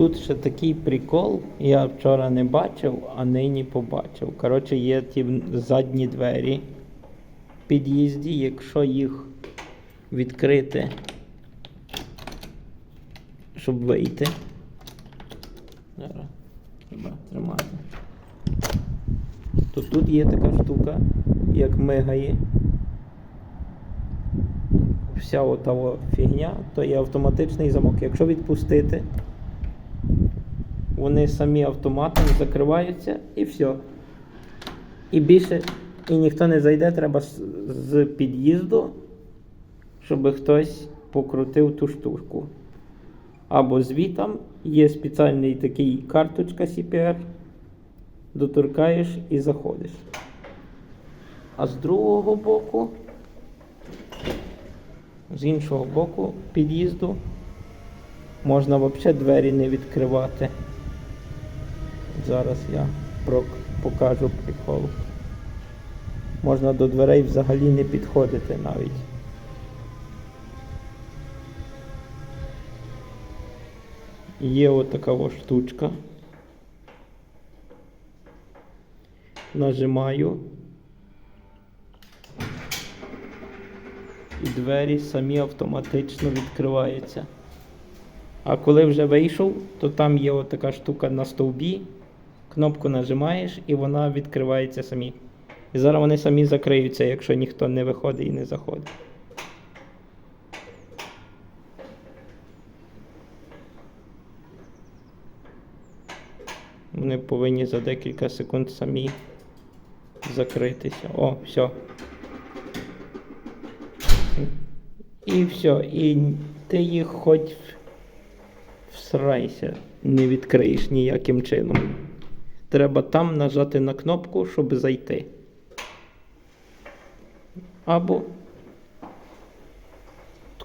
Тут ще такий прикол, я вчора не бачив, а нині побачив. Коротше, є ті задні двері в під'їзді, якщо їх відкрити, щоб вийти. Зараз треба тримати. То тут є така штука, як мигає. Вся ота фігня, то є автоматичний замок. Якщо відпустити, вони самі автоматом закриваються і все. І більше і ніхто не зайде, треба з, під'їзду, щоб хтось покрутив ту штуку. Або звітом є спеціальний такий карточка CPR, доторкаєш і заходиш. А з другого боку, з іншого боку під'їзду можна взагалі двері не відкривати. Зараз я покажу прикол. Можна до дверей взагалі не підходити навіть. Є отака ось штучка. Нажимаю. І двері самі автоматично відкриваються. А коли вже вийшов, то там є отака штука на стовбі. Кнопку нажимаєш і вона відкривається самі. І зараз вони самі закриються, якщо ніхто не виходить і не заходить. Вони повинні за декілька секунд самі закритися. О, все. І все. І ти їх хоч всрайся, не відкриєш ніяким чином. Треба там нажати на кнопку, щоб зайти. Або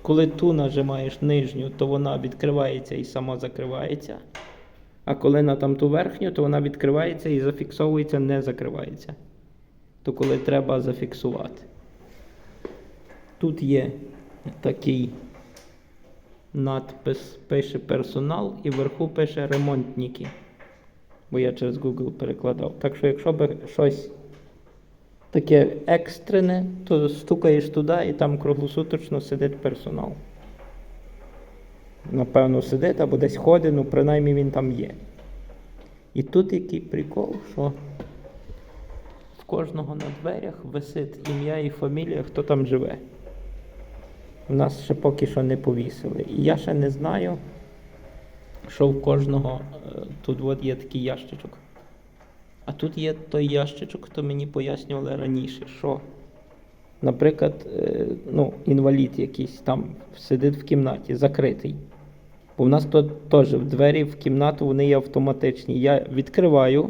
коли ту нажимаєш нижню, то вона відкривається і сама закривається. А коли на там ту верхню, то вона відкривається і зафіксовується, не закривається. То коли треба зафіксувати. Тут є такий надпис пише персонал і вверху пише ремонтники. Бо я через Google перекладав. Так що, якщо би щось таке екстрене, то стукаєш туди і там круглосуточно сидить персонал. Напевно, сидить або десь ходить, ну принаймні він там є. І тут який прикол, що в кожного на дверях висить ім'я і фамілія, хто там живе. У нас ще поки що не повісили. І я ще не знаю, що в кожного е, тут от є такий ящичок. А тут є той ящичок, хто мені пояснювали раніше, що, наприклад, е, ну, інвалід якийсь там сидить в кімнаті, закритий. Бо в нас тут теж двері в кімнату вони є автоматичні. Я відкриваю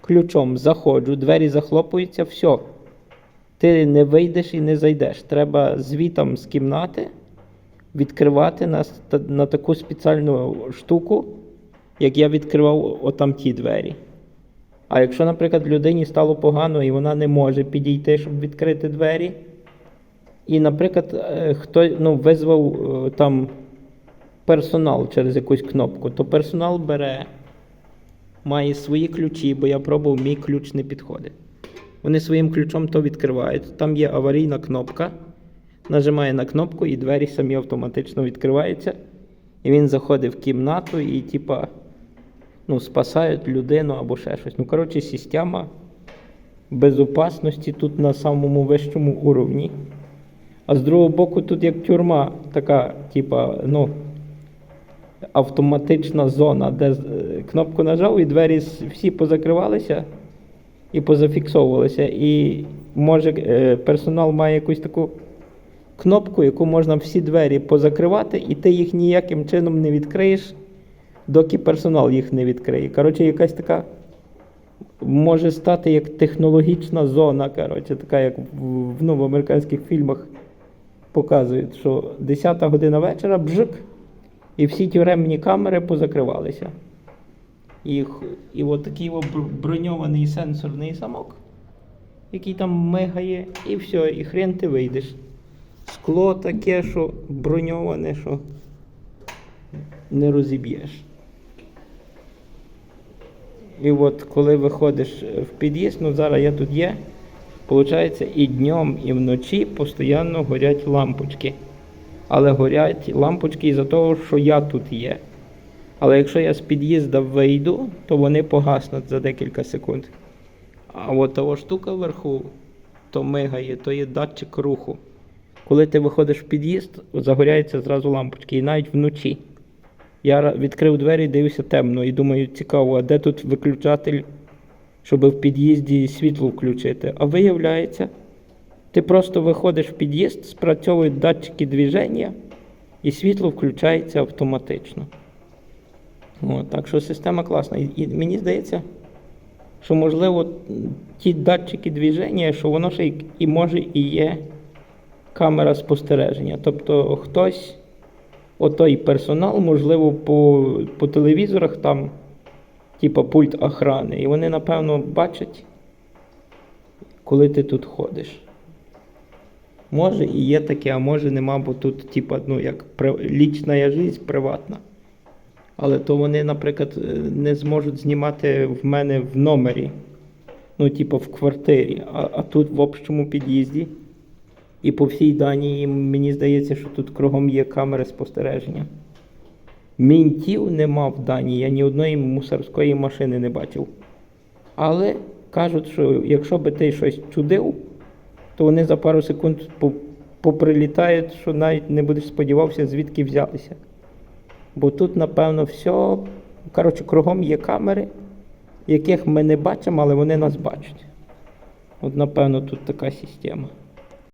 ключом, заходжу, двері захлопуються, все. Ти не вийдеш і не зайдеш. Треба звітом з кімнати відкривати на, на таку спеціальну штуку, як я відкривав отам ті двері. А якщо, наприклад, людині стало погано і вона не може підійти, щоб відкрити двері, і, наприклад, е, хто ну, визвав е, там персонал через якусь кнопку, то персонал бере, має свої ключі, бо я пробував, мій ключ не підходить. Вони своїм ключом то відкривають. Там є аварійна кнопка. Нажимає на кнопку, і двері самі автоматично відкриваються. І він заходить в кімнату і, типа, ну, спасають людину або ще щось. Ну, коротше, система безопасності тут на самому вищому уровні. А з другого боку, тут як тюрма, така, типа, ну, автоматична зона, де е, кнопку нажав, і двері всі позакривалися і позафіксовувалися. І може е, персонал має якусь таку кнопку, яку можна всі двері позакривати, і ти їх ніяким чином не відкриєш, доки персонал їх не відкриє. Коротше, якась така може стати як технологічна зона, коротше, така, як в, ну, в американських фільмах показують, що 10 година вечора бжик, і всі тюремні камери позакривалися. І, і от такий броньований сенсорний замок, який там мигає, і все, і хрен ти вийдеш. Скло таке, що броньоване, що не розіб'єш. І от коли виходиш в під'їзд, ну зараз я тут є, виходить, і днем, і вночі постійно горять лампочки. Але горять лампочки із-за того, що я тут є. Але якщо я з під'їзда вийду, то вони погаснуть за декілька секунд. А от того штука вверху, то мигає, то є датчик руху. Коли ти виходиш в під'їзд, загоряються зразу лампочки, і навіть вночі. Я відкрив двері, дивлюся темно і думаю, цікаво, а де тут виключатель, щоб в під'їзді світло включити? А виявляється, ти просто виходиш в під'їзд, спрацьовують датчики движення, і світло включається автоматично. О, так що система класна. І, і мені здається, що можливо ті датчики движення, що воно ще і може і є камера спостереження. Тобто хтось, отой персонал, можливо, по, по телевізорах там, типа пульт охрани, і вони, напевно, бачать, коли ти тут ходиш. Може і є таке, а може нема, бо тут, типа, ну, як лічна життя приватна. Але то вони, наприклад, е, не зможуть знімати в мене в номері, ну, типу, в квартирі, а, а тут в общому під'їзді. І по всій Данії, мені здається, що тут кругом є камери спостереження. Мінтів нема в Данії, я ні одної мусорської машини не бачив. Але кажуть, що якщо би ти щось чудив, то вони за пару секунд поприлітають, що навіть не будеш сподівався, звідки взялися. Бо тут, напевно, все. Коротше, кругом є камери, яких ми не бачимо, але вони нас бачать. От, напевно, тут така система.